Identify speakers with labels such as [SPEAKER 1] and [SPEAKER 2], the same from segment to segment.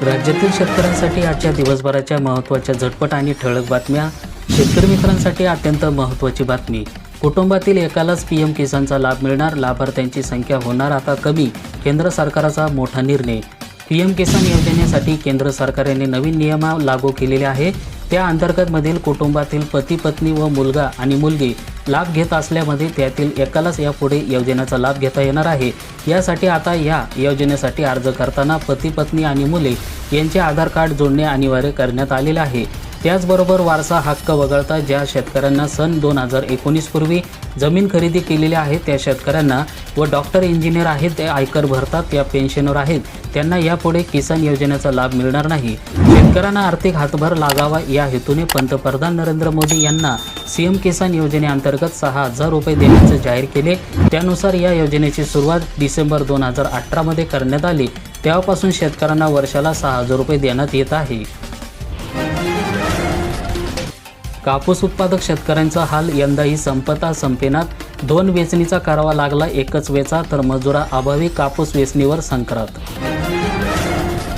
[SPEAKER 1] राज्यातील शेतकऱ्यांसाठी आजच्या दिवसभराच्या महत्त्वाच्या झटपट आणि ठळक बातम्या शेतकरी मित्रांसाठी अत्यंत महत्त्वाची बातमी. कुटुंबातील एकालाच पी एम किसानचा लाभ मिळणार लाभार्थ्यांची संख्या होणार आता कमी केंद्र सरकारचा मोठा निर्णय. पी एम किसान योजनेसाठी केंद्र सरकारने नवीन नियम लागू केलेले आहे. त्या अंतर्गतमधील कुटुंबातील पती पत्नी व मुलगा आणि मुलगी लाभ घेत असल्यामध्ये त्यातील एकालाच यापुढे योजनेचा लाभ घेता येणार आहे. यासाठी आता या योजनेसाठी अर्ज करताना पती पत्नी आणि मुले यांचे आधार कार्ड जोडणे अनिवार्य करण्यात आलेले आहे. त्याचबरोबर वारसा हक्क वगळता ज्या शेतकऱ्यांना सन दोन हजार एकोणीस पूर्वी जमीन खरेदी केलेली आहे त्या शेतकऱ्यांना व डॉक्टर इंजिनियर आहेत ते आयकर भरतात त्या पेन्शनर आहेत. त्यांना यापुढे किसान योजनेचा लाभ मिळणार नाही. शेतकऱ्यांना आर्थिक हातभार लागावा या हेतूने पंतप्रधान नरेंद्र मोदी यांना सीएम किसान योजनेअंतर्गत सहा हजार रुपये देण्याचे जाहीर केले. त्यानुसार या योजनेची सुरुवात डिसेंबर दोन हजार अठरामध्ये करण्यात आली. तेव्हापासून शेतकऱ्यांना वर्षाला सहा हजार रुपये देण्यात येत आहे. कापूस उत्पादक शेतकऱ्यांचा हाल यंदाही संपता संपेनात. दोन वेचणीचा करावा लागला एकच वेचा तर मजुरा अभावी कापूस वेचणीवर संक्रांत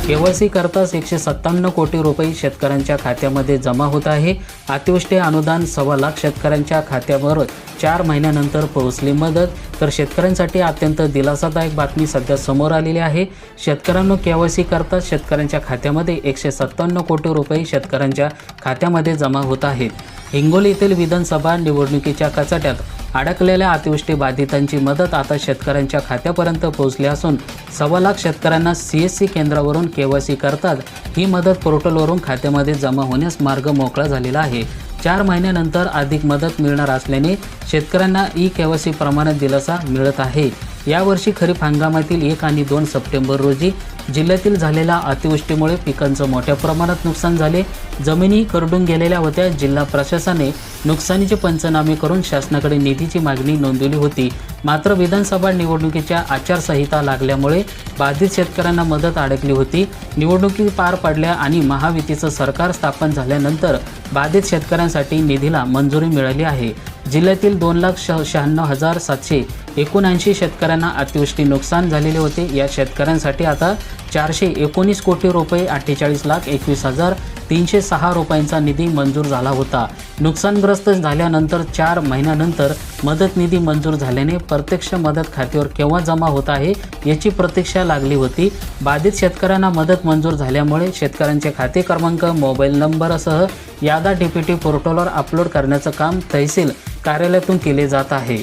[SPEAKER 1] केवायसी करताच एकशे सत्त्याण्णव कोटी रुपये शेतकऱ्यांच्या खात्यामध्ये जमा होत आहे. अतिवृष्टी अनुदान सव्वा लाख शेतकऱ्यांच्या खात्यावर चार महिन्यानंतर पोहोचली मदत. तर शेतकऱ्यांसाठी अत्यंत दिलासादायक बातमी सध्या समोर आलेली आहे. शेतकऱ्यांनो केवायसी करताच शेतकऱ्यांच्या खात्यामध्ये एकशे सत्त्याण्णव कोटी रुपये शेतकऱ्यांच्या खात्यामध्ये जमा होत आहेत. हिंगोली येथील विधानसभा निवडणुकीच्या कचाट्यात अडकलेल्या अतिवृष्टी बाधितांची मदत आता शेतकऱ्यांच्या खात्यापर्यंत पोहोचली असून सव्वा लाख शेतकऱ्यांना सी एस सी केंद्रावरून केवायसी करतात. ही मदत पोर्टलवरून खात्यामध्ये जमा होण्यास मार्ग मोकळा झालेला आहे. चार महिन्यानंतर अधिक मदत मिळणार असल्याने शेतकऱ्यांना ई केवायसी प्रमाणात दिलासा मिळत आहे. यावर्षी खरीप हंगामातील एक आणि दोन सप्टेंबर रोजी जिल्ह्यातील झालेल्या अतिवृष्टीमुळे पिकांचं मोठ्या प्रमाणात नुकसान झाले. जमिनी करडून गेलेल्या होत्या. जिल्हा प्रशासनाने नुकसानीचे पंचनामे करून शासनाकडे निधीची मागणी नोंदवली होती. मात्र विधानसभा निवडणुकीच्या आचारसंहिता लागल्यामुळे बाधित शेतकऱ्यांना मदत अडकली होती. निवडणुकी पार पडल्या आणि महायुतीचं सरकार स्थापन झाल्यानंतर बाधित शेतकऱ्यांसाठी निधीला मंजुरी मिळाली आहे. जिल्ह्यातील दोन लाख श शहाण्णव हजार सातशे एकोणऐंशी शेतकऱ्यांना अतिवृष्टी नुकसान झालेले होते. या शेतकऱ्यांसाठी आता चारशे एकोणीस कोटी रुपये अठ्ठेचाळीस लाख एकवीस हजार तीनशे सहा रुपयांचा निधी मंजूर झाला होता. नुकसानग्रस्त झाल्यानंतर चार महिन्यानंतर मदत निधी मंजूर झाल्याने प्रत्यक्ष मदत खात्यावर केव्हा जमा होत आहे याची प्रतीक्षा लागली होती. बाधित शेतकऱ्यांना मदत मंजूर झाल्यामुळे शेतकऱ्यांचे खाते क्रमांक मोबाईल नंबरसह यादा डीपीटी पोर्टलवर अपलोड करण्याचं काम तहसील कार्यालयातून केले जात आहे.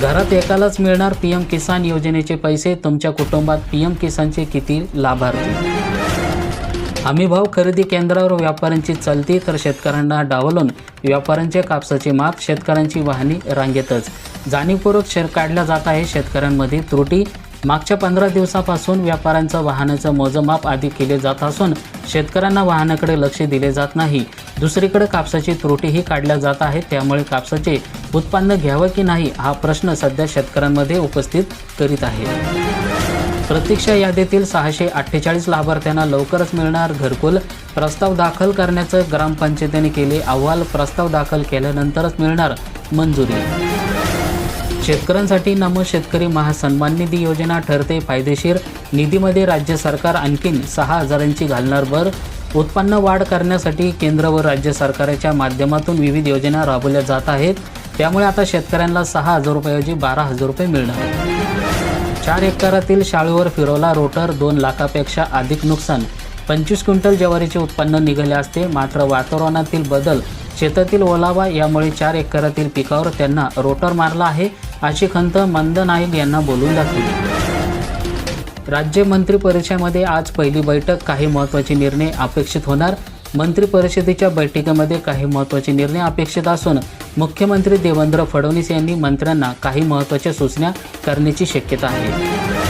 [SPEAKER 1] घरात एकालाच मिळणार पी एम किसान योजनेचे पैसे तुमच्या कुटुंबात पी एम किसानचे किती लाभार्थी? हमीभाव खरेदी केंद्रावर व्यापाऱ्यांची चलती तर शेतकऱ्यांना डावलून व्यापाऱ्यांचे कापसाचे माप शेतकऱ्यांची वाहनी रांगेतच. जाणीवपूर्वक शेर काढल्या जात आहे शेतकऱ्यांमध्ये त्रुटी मागच्या पंधरा दिवसापासून व्यापाऱ्यांचं वाहनाचं मोजमाप आधी केले जात असून शेतकऱ्यांना वाहनाकडे लक्ष दिले जात नाही. दुसरीकडे कापसाची त्रुटीही काढल्या जात आहे त्यामुळे कापसाचे उत्पन्न घ्यावं की नाही हा प्रश्न सध्या शेतकऱ्यांमध्ये उपस्थित करीत आहे. प्रतीक्षा यादीतील सहाशे अठ्ठेचाळीस लाभार्थ्यांना लवकरच मिळणार घरकुल. प्रस्ताव दाखल करण्याचं ग्रामपंचायतीने केले अहवाल. प्रस्ताव दाखल केल्यानंतरच मिळणार मंजुरी. शेतकऱ्यांसाठी नमो शेतकरी महासन्मान निधी योजना ठरते. फायदेशीर निधीमध्ये राज्य सरकार आणखीन सहा हजारांची घालणार भर. उत्पन्न वाढ करण्यासाठी केंद्र व राज्य सरकारच्या माध्यमातून विविध योजना राबवल्या जात आहेत. त्यामुळे आता शेतकऱ्यांना सहा हजार रुपयाऐवजी बारा हजार रुपये मिळणार. चार एकरातील शाळेवर फिरवला रोटर दोन लाखापेक्षा अधिक नुकसान. पंचवीस क्विंटल ज्वारीचे उत्पन्न निघाले असते. मात्र वातावरणातील बदल शेतातील ओलावा यामुळे चार एकरातील पिकावर त्यांना रोटर मारला आहे अशी खंत मंद नाईक यांना बोलून दाखवली. राज्य मंत्री परिषदेमध्ये आज पहिली बैठक काही महत्त्वाचे निर्णय अपेक्षित होणार. मंत्री परिषदेच्या बैठकीमध्ये काही महत्त्वाचे निर्णय अपेक्षित असून मुख्यमंत्री देवेंद्र फडणवीस यांनी मंत्र्यांना काही महत्त्वाच्या सूचना करण्याची शक्यता आहे.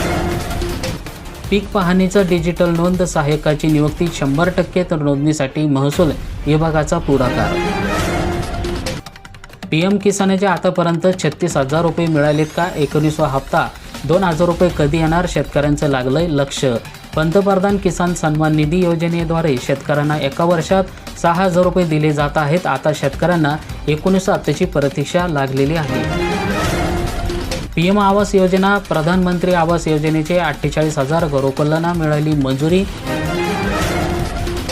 [SPEAKER 1] पीक पाहणीचं डिजिटल नोंद सहाय्यकाची नियुक्ती शंभर टक्के तर नोंदणीसाठी महसूल विभागाचा पुढाकार. पी एम किसानचे आतापर्यंत छत्तीस हजार रुपये मिळालेत का? एकोणीसवा हप्ता. दोन हजार रुपये कधी येणार? शेतकऱ्यांचं लागलंय लक्ष. पंतप्रधान किसान सन्मान निधी योजनेद्वारे शेतकऱ्यांना एका वर्षात सहा हजार रुपये दिले जात आहेत. आता शेतकऱ्यांना एकोणीस हप्त्याची प्रतीक्षा लागलेली आहे. पी एम आवास योजना प्रधानमंत्री आवास योजनेचे अठ्ठेचाळीस हजार घरोकुलांना मिळाली मंजुरी.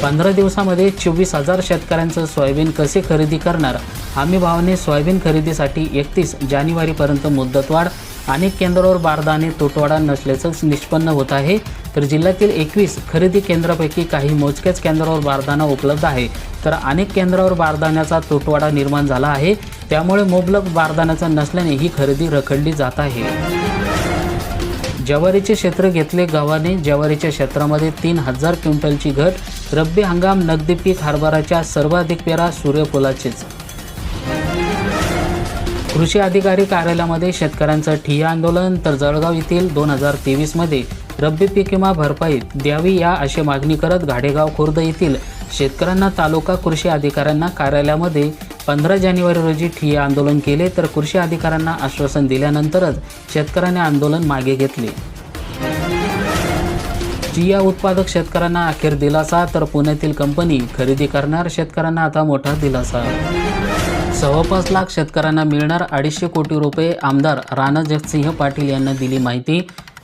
[SPEAKER 1] पंधरा दिवसामध्ये चोवीस हजार शेतकऱ्यांचं सोयाबीन कसे खरेदी करणार? हमीभावाने सोयाबीन खरेदीसाठी एकतीस जानेवारीपर्यंत मुदतवाढ अनेक केंद्रावर बारदाने तुटवाडा नसल्याचं निष्पन्न होत आहे. तर जिल्ह्यातील एकवीस खरेदी केंद्रापैकी काही मोजक्याच केंद्रावर बारदाना उपलब्ध आहे. तर अनेक केंद्रावर बारदाण्याचा तुटवाडा निर्माण झाला आहे. त्यामुळे मुबलक बारदाण्याचा नसल्याने ही खरेदी रखडली जात आहे. ज्वारीचे क्षेत्र घेतले गावाने ज्वारीच्या क्षेत्रामध्ये तीन हजार क्विंटलची घट रब्बी हंगाम नगदी पीक हरभराच्या सर्वाधिक पेरा सूर्यफुलाचेच. कृषी अधिकारी कार्यालयामध्ये शेतकऱ्यांचं ठिय्या आंदोलन तर जळगाव येथील दोन हजार तेवीसमध्ये रब्बी पीक विमा भरपाई द्यावी या अशी मागणी करत घाडेगाव खुर्द येथील शेतकऱ्यांना तालुका कृषी अधिकाऱ्यांना कार्यालयामध्ये पंधरा जानेवारी रोजी ठिय्या आंदोलन केले तर कृषी अधिकाऱ्यांना आश्वासन दिल्यानंतरच शेतकऱ्यांनी आंदोलन मागे घेतले. चिया उत्पादक शेतकऱ्यांना अखेर दिलासा तर पुण्यातील कंपनी खरेदी करणार शेतकऱ्यांना आता मोठा दिलासा. सव्वापाच लाख शेतकऱ्यांना मिळणार अडीचशे कोटी रुपये आमदार राणा जगसिंह पाटील यांना दिली माहिती.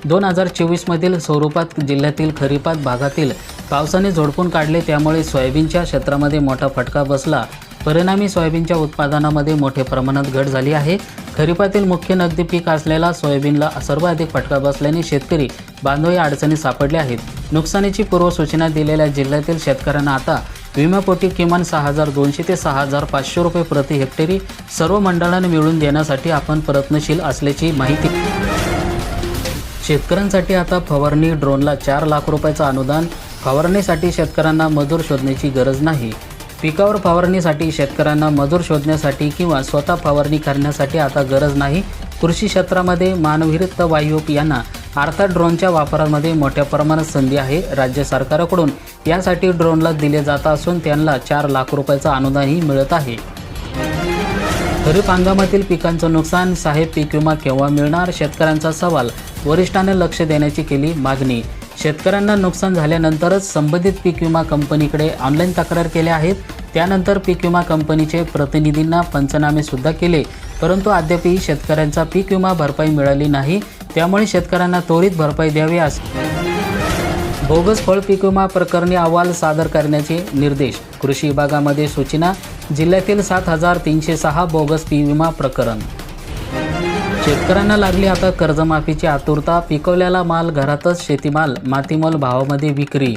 [SPEAKER 1] दोन हजार चोवीसमधील स्वरूपात जिल्ह्यातील खरीपात भागातील पावसाने झोडपून काढले त्यामुळे सोयाबीनच्या क्षेत्रामध्ये मोठा फटका बसला. परिणामी सोयाबीनच्या उत्पादनामध्ये मोठ्या प्रमाणात घट झाली आहे. खरीपातील मुख्य नगदी पीक असलेला सोयाबीनला सर्वाधिक फटका बसल्याने शेतकरी बांधव या अडचणीत सापडले आहेत. नुकसानीची पूर्वसूचना दिलेल्या जिल्ह्यातील शेतकऱ्यांना आता विम्यापोटी किमान सहा हजार दोनशे ते सहा हजार पाचशे रुपये प्रति हेक्टरी सर्व मंडळांना मिळवून देण्यासाठी आपण प्रयत्नशील असल्याची माहिती. शेतकऱ्यांसाठी आता फवारणी ड्रोनला चार लाख रुपयाचं अनुदान. फवारणीसाठी शेतकऱ्यांना मजूर शोधण्याची गरज नाही. पिकावर फवारणीसाठी शेतकऱ्यांना मजूर शोधण्यासाठी किंवा स्वतः फवारणी करण्यासाठी आता गरज नाही. कृषी क्षेत्रामध्ये मानवविरक्त वायुप यांना अर्थात ड्रोनच्या वापरामध्ये मोठ्या प्रमाणात संधी आहे. राज्य सरकारकडून यासाठी ड्रोनला दिले जात असून त्यांना चार लाख रुपयाचं अनुदानही मिळत आहे. खरीप हंगामातील पिकांचं नुकसान साहेब पीक विमा केव्हा मिळणार? शेतकऱ्यांचा सवाल. वरिष्ठांना लक्ष देण्याची केली मागणी. शेतकऱ्यांना नुकसान झाल्यानंतरच संबंधित पीक विमा कंपनीकडे ऑनलाईन तक्रार केल्या आहेत. त्यानंतर पीक विमा कंपनीचे प्रतिनिधींना पंचनामे सुद्धा केले. परंतु अद्यापही शेतकऱ्यांचा पीक विमा भरपाई मिळाली नाही. त्यामुळे शेतकऱ्यांना त्वरित भरपाई द्यावी अस बोगस फळ पीक विमा प्रकरणी अहवाल सादर करण्याचे निर्देश. कृषी विभागामध्ये सूचना जिल्ह्यातील सात हजार तीनशे सहा बोगस पीक विमा प्रकरण शेतकऱ्यांना लागली आता कर्जमाफीची आतुरता पिकवलेला माल घरातच शेतीमाल मातीमोल भावामध्ये विक्री.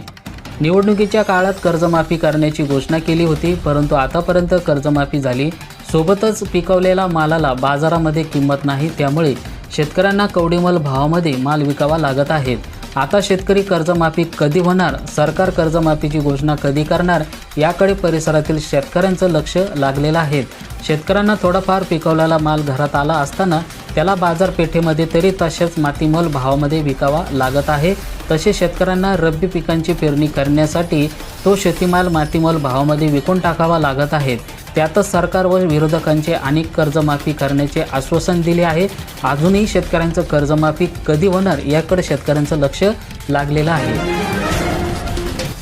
[SPEAKER 1] निवडणुकीच्या काळात कर्जमाफी करण्याची घोषणा केली होती परंतु आतापर्यंत कर्जमाफी झाली. सोबतच पिकवलेल्या मालाला बाजारामध्ये किंमत नाही त्यामुळे शेतकऱ्यांना कवडीमोल भावामध्ये माल विकावा लागत आहेत आता शेतकरी कर्जमाफी कधी होणार सरकार कर्जमाफीची घोषणा कधी करणार याकडे परिसरातील शेतकऱ्यांचं लक्ष लागलेलं आहे. शेतकऱ्यांना थोडाफार पिकवलेला माल घरात आला असताना त्याला बाजारपेठेमध्ये तरी तसेच मातीमोल भावामध्ये विकावा लागत आहे. तसे शेतकऱ्यांना रब्बी पिकांची पेरणी करण्यासाठी तो शेतीमाल मातीमोल भावामध्ये विकून टाकावा लागत आहेत त्यातच सरकार व विरोधकांचे अनेक कर्जमाफी करण्याचे आश्वासन दिले आहे. अजूनही शेतकऱ्यांचं कर्जमाफी कधी होणार याकडे शेतकऱ्यांचं लक्ष लागलेलं आहे.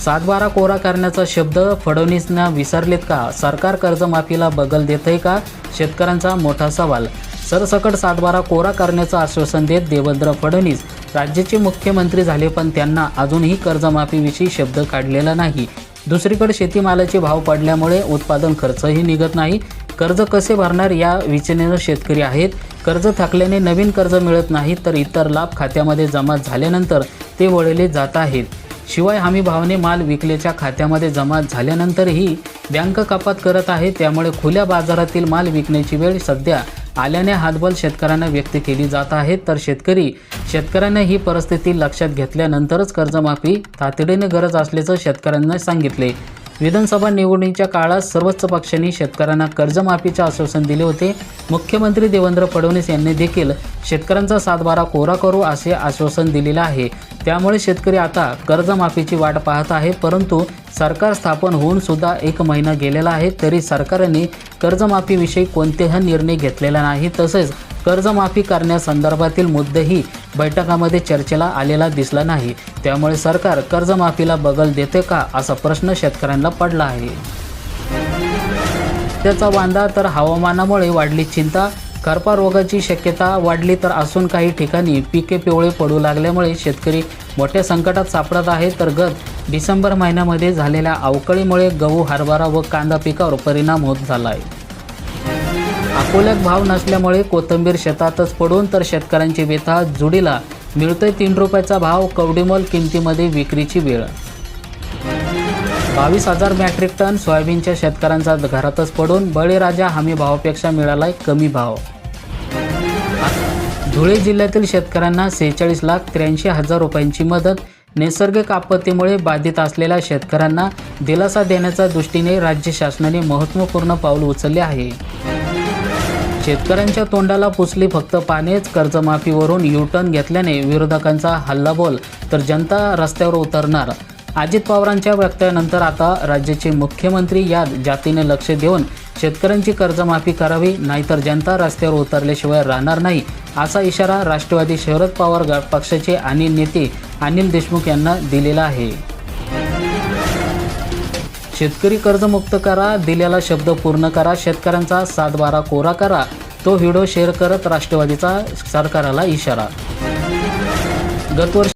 [SPEAKER 1] सातबारा कोरा करण्याचा शब्द फडणवीसनं विसरलेत का? सरकार कर्जमाफीला बगल देतंय का? शेतकऱ्यांचा मोठा सवाल. सरसकट सातबारा कोरा करण्याचं आश्वासन देत देवेंद्र फडणवीस. राज्याचे मुख्यमंत्री झाले पण त्यांना अजूनही कर्जमाफीविषयी शब्द काढलेला नाही. दुसरीकडे शेतीमालाचे भाव पडल्यामुळे उत्पादन खर्चही निघत नाही. कर्ज कसे भरणार या विचनेनं शेतकरी आहेत. कर्ज थकल्याने नवीन कर्ज मिळत नाही तर इतर लाभ खात्यामध्ये जमा झाल्यानंतर ते वळले जात आहेत. शिवाय हमी भावाने माल विकल्याच्या खात्यामध्ये जमा झाल्यानंतरही बँक कपात करत आहे त्यामुळे खुल्या बाजारातील माल विकण्याची वेळ सध्या आल्याने हातबल शेतकऱ्यांना व्यक्त केली जात आहे. तर शेतकरी शेतकऱ्यांना ही परिस्थिती लक्षात घेतल्यानंतरच कर्जमाफी तातडीने गरज असल्याचं शेतकऱ्यांना सांगितले. विधानसभा निवडणुकीच्या काळात सर्वच पक्षांनी शेतकऱ्यांना कर्जमाफीचे आश्वासन दिले होते. मुख्यमंत्री देवेंद्र फडणवीस यांनी देखील शेतकऱ्यांचा सातबारा कोरा करू असे आश्वासन दिलेले आहे. त्यामुळे शेतकरी आता कर्जमाफीची वाट पाहत आहे परंतु सरकार स्थापन होऊन सुद्धा एक महिना गेलेला आहे तरी सरकारने कर्जमाफीविषयी कोणतेही निर्णय घेतलेला नाही. तसेच कर्जमाफी करण्यासंदर्भातील मुद्देही बैठकामध्ये चर्चेला आलेला दिसला नाही. त्यामुळे सरकार कर्जमाफीला बगल देते का असा प्रश्न शेतकऱ्यांना पडला आहे. त्याचा वांदा तर हवामानामुळे वाढली चिंता करपा रोगाची शक्यता वाढली तर असून काही ठिकाणी पिके पिवळे पडू लागल्यामुळे शेतकरी मोठ्या संकटात सापडत आहे तर गत डिसेंबर महिन्यामध्ये झालेल्या अवकाळीमुळे गहू हरभरा व कांदा पिकावर परिणाम होत झाला आहे. अकोल्यात भाव नसल्यामुळे कोथंबीर शेतातच पडून तर शेतकऱ्यांची व्यथा जुडीला. मिळतोय तीन रुपयाचा भाव कवडीमोल किमतीमध्ये विक्रीची वेळ. बावीस हजार मॅट्रिक टन सोयाबीनच्या शेतकऱ्यांचा घरातच पडून बळीराजा हमी भावापेक्षा मिळालाय कमी भाव. धुळे जिल्ह्यातील शेतकऱ्यांना सेहेचाळीस लाख त्र्याऐंशी हजार रुपयांची मदत. नैसर्गिक आपत्तीमुळे बाधित असलेल्या शेतकऱ्यांना दिलासा देण्याच्या दृष्टीने राज्य शासनाने महत्त्वपूर्ण पाऊल उचलले आहे. शेतकऱ्यांच्या तोंडाला पुसली फक्त पानेच. कर्जमाफीवरून युटर्न घेतल्याने विरोधकांचा हल्लाबोल तर जनता रस्त्यावर उतरणार. अजित पवारांच्या वक्तव्यानंतर आता राज्याचे मुख्यमंत्री या जातीने लक्ष देऊन शेतकऱ्यांची कर्जमाफी करावी नाहीतर जनता रस्त्यावर उतरल्याशिवाय राहणार नाही असा इशारा राष्ट्रवादी शरद पवार पक्षाचे आणि नेते अनिल देशमुख यांना दिलेला आहे. शेतकरी कर्जमुक्त करा दिलेला शब्द पूर्ण करा शेतकऱ्यांचा सातबारा कोरा करा. तो व्हिडिओ शेअर करत राष्ट्रवादीचा सरकाराला इशारा. गतवर्ष